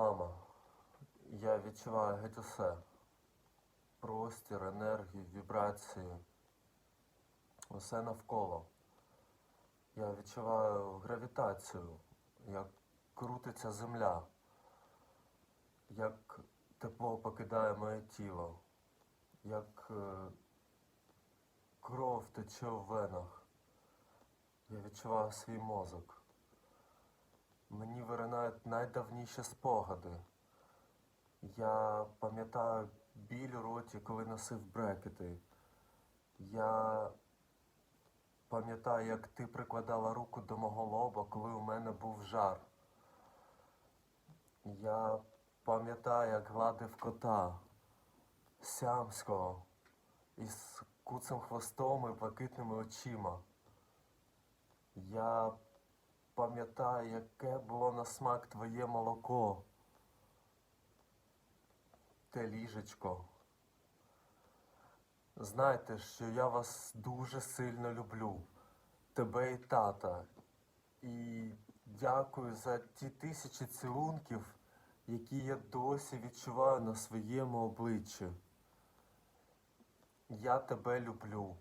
Мама, я відчуваю геть усе. Простір, енергію, вібрації. Усе навколо. Я відчуваю гравітацію, як крутиться земля, як тепло покидає моє тіло, як е, кров тече в венах. Я відчуваю свій мозок. Найдавніші спогади. Я пам'ятаю біль у роті, коли носив брекети. Я пам'ятаю, як ти прикладала руку до мого лоба, коли у мене був жар. Я пам'ятаю, як гладив кота сямського із куцим хвостом і блакитними очима. Я пам'ятаю, яке було на смак твоє молоко. Те ліжечко. Знайте, що я вас дуже сильно люблю. Тебе і тата. І дякую за ті тисячі цілунків, які я досі відчуваю на своєму обличчі. Я тебе люблю.